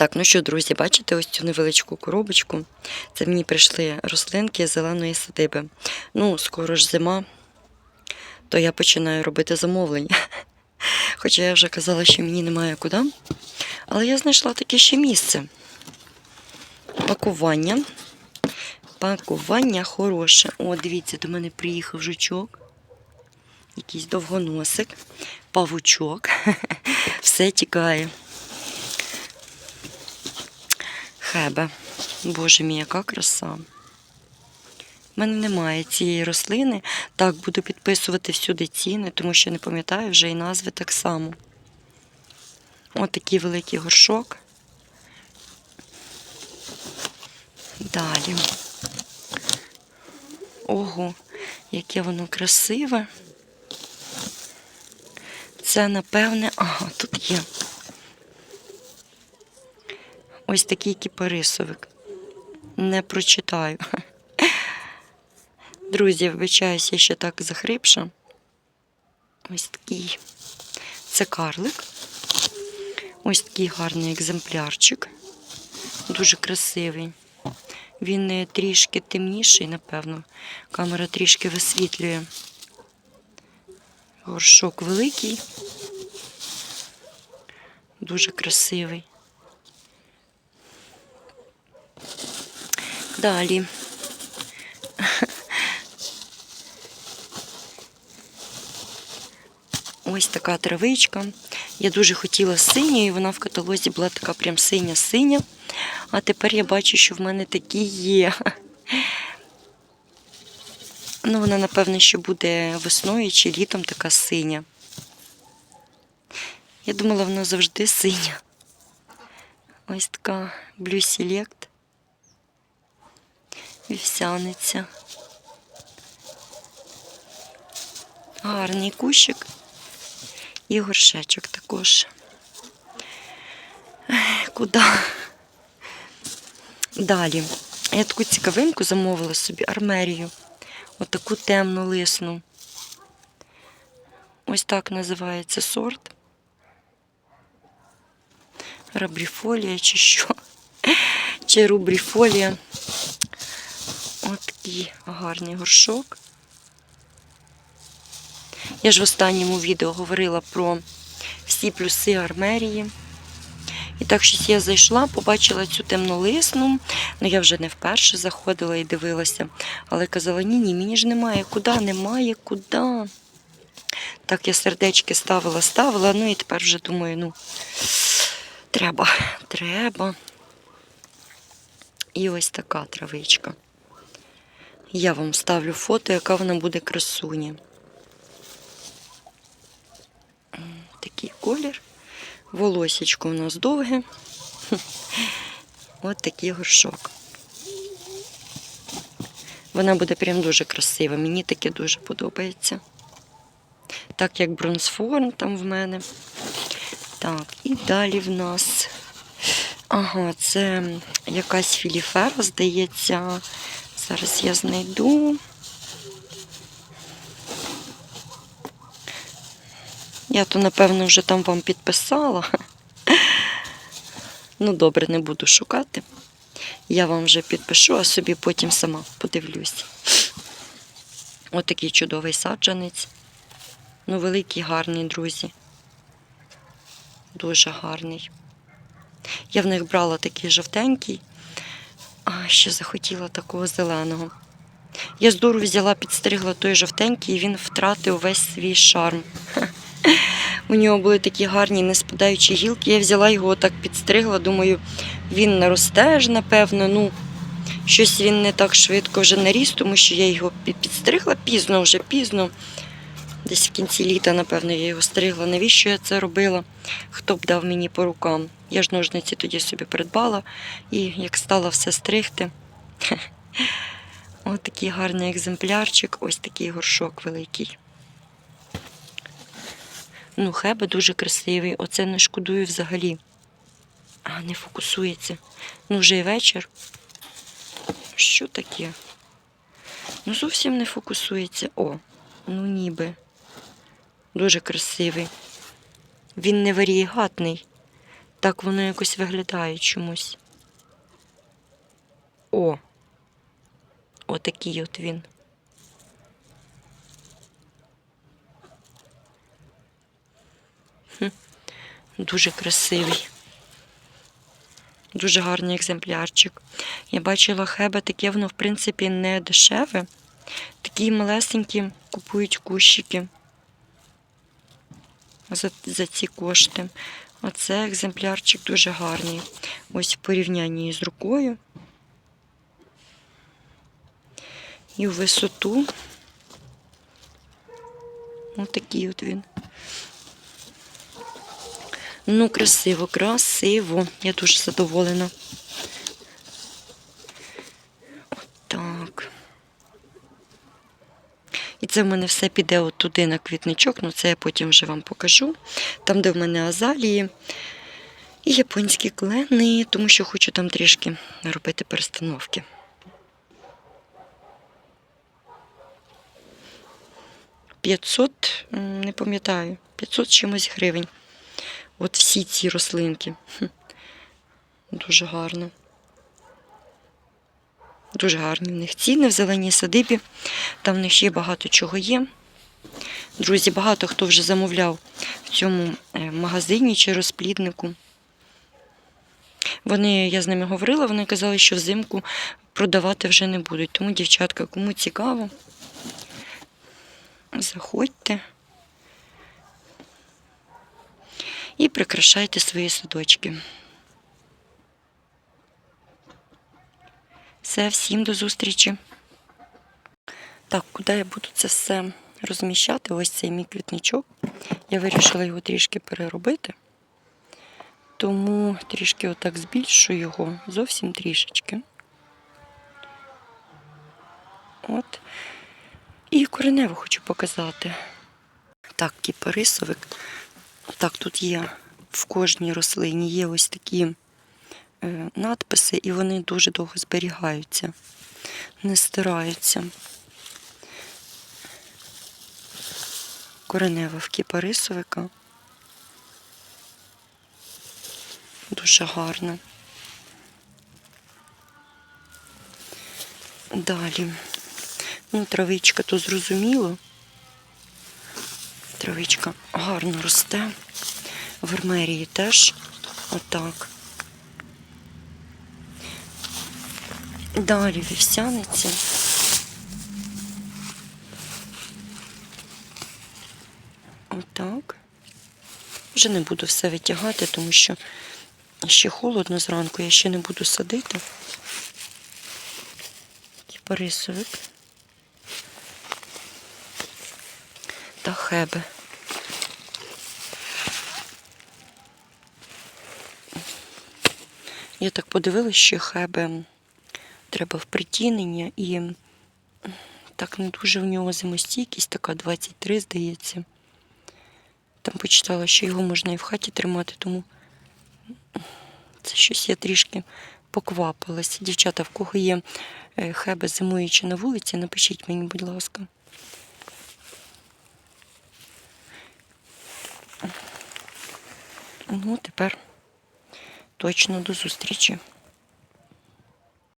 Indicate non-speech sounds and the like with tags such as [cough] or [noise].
Так, ну що, друзі, бачите ось цю невеличку коробочку. Це мені прийшли рослинки зеленої садиби. Ну, скоро ж зима, то я починаю робити замовлення. [laughs] Хоча я вже казала, що мені немає куди. Але я знайшла таке ще місце. Пакування. Пакування хороше. О, дивіться, до мене приїхав жучок. Якийсь довгоносик, павучок. [laughs] Все тікає. Хебе. Боже мій, яка краса. У мене немає цієї рослини. Так, буду підписувати всюди ціни, тому що не пам'ятаю вже і назви так само. Ось такий великий горшок. Далі. Ого, яке воно красиве. Це, напевне, ага, тут є. Ось такий кіпарисовик. Не прочитаю. Друзі, вибачаюся, ще так захрипша. Ось такий. Це карлик. Ось такий гарний екземплярчик. Дуже красивий. Він е, трішки темніший, напевно. Камера трішки висвітлює. Горшок великий. Дуже красивий. Далі. [laughs] Ось така травичка. Я дуже хотіла синьої, вона в каталозі була така прям синя-синя. А тепер я бачу, що в мене такі є. [laughs] Ну, вона, напевно, що буде весною чи літом така синя. Я думала, вона завжди синя. Ось така Blue. Вівсяниця. Гарний кущик. І горшечок також. Куди? Далі. Я таку цікавинку замовила собі армерію. Отаку темну лисну. Ось так називається сорт. Рабріфолія чи що? Чи рубріфолія. Такий гарний горшок. Я ж в останньому відео говорила про всі плюси армерії. І так щось я зайшла, побачила цю темнолисну. Ну я вже не вперше заходила і дивилася. Але казала, ні, ні, мені ж немає куди, немає куди. Так я сердечки ставила, ставила, ну і тепер вже думаю, ну, треба, треба. І ось така травичка. Я вам ставлю фото, яка вона буде красуня. Такий колір. Волосечко у нас довге. Ось такий горшок. Вона буде прям дуже красива. Мені таке дуже подобається. Так як бронзформ там в мене. Так, і далі в нас. Ага, це якась філіфера, здається. Зараз я знайду. Я то, напевно, вже там вам підписала. [laughs] Ну, добре, не буду шукати. Я вам вже підпишу, а собі потім сама подивлюсь. [laughs] Отакий чудовий саджанець. Ну, великий, гарний, друзі. Дуже гарний. Я в них брала такий жовтенький, ще захотіла такого зеленого. Я з дуру взяла, підстригла той жовтенький, і він втратив весь свій шарм. У нього були такі гарні неспадаючі гілки. Я взяла його отак підстригла. Думаю, він наросте ж, напевно. Ну, щось він не так швидко вже наріс, тому що я його підстригла пізно, вже пізно. Десь в кінці літа, напевно, я його стригла. Навіщо я це робила? Хто б дав мені по рукам? Я ж ножниці тоді собі придбала і як стала все стригти. Ось такий гарний екземплярчик, ось такий горшок великий. Ну, хеба дуже красивий. Оце не шкодую взагалі. А, не фокусується. Ну, вже і вечір. Що таке? Ну, зовсім не фокусується. О, ну ніби. Дуже красивий. Він не варієгатний. Так воно якось виглядає чомусь. О! Отакий от він. Хм. Дуже красивий. Дуже гарний екземплярчик. Я бачила хебе, таке воно, в принципі, не дешеве. Такі малесенькі купують кущики за, за ці кошти. Оце екземплярчик дуже гарний. Ось в порівнянні з рукою. І в висоту. Ось такий от він. Ну, красиво, красиво. Я дуже задоволена. Так. І це в мене все піде от туди на квітничок, ну це я потім вже вам покажу. Там, де в мене азалії і японські клени, тому що хочу там трішки робити перестановки. П'ятсот, не пам'ятаю, 500 чимось гривень. От всі ці рослинки. Дуже гарно. Дуже гарні в них ціни в зеленій садибі. Там в них ще багато чого є. Друзі, багато хто вже замовляв в цьому е, магазині чи розпліднику. Вони, я з ними говорила, вони казали, що взимку продавати вже не будуть. Тому, дівчатка, кому цікаво, заходьте і прикрашайте свої садочки. Все, всім до зустрічі. Так, куди я буду це все розміщати? Ось цей мій квітничок. Я вирішила його трішки переробити. Тому трішки отак збільшую його, зовсім трішечки. От. І кореневу хочу показати. Так, кіпарисовик. Так, тут є в кожній рослині є ось такі надписи, і вони дуже довго зберігаються, не стираються. Коренева в кіпарисовика. Дуже гарно. Далі. Ну, травичка то зрозуміло. Травичка гарно росте. В армерії теж отак. Далі вівсяниця. Отак. Вже не буду все витягати, тому що ще холодно зранку, я ще не буду садити. Кіпарисовик. Та хеби. Я так подивилася, що хеби треба в притінення і так не дуже в нього зимостійкість, така 23, здається. Там почитала, що його можна і в хаті тримати, тому це щось я трішки поквапилася. Дівчата, в кого є е, хеби зимуючи на вулиці, напишіть мені, будь ласка. Ну, тепер точно до зустрічі.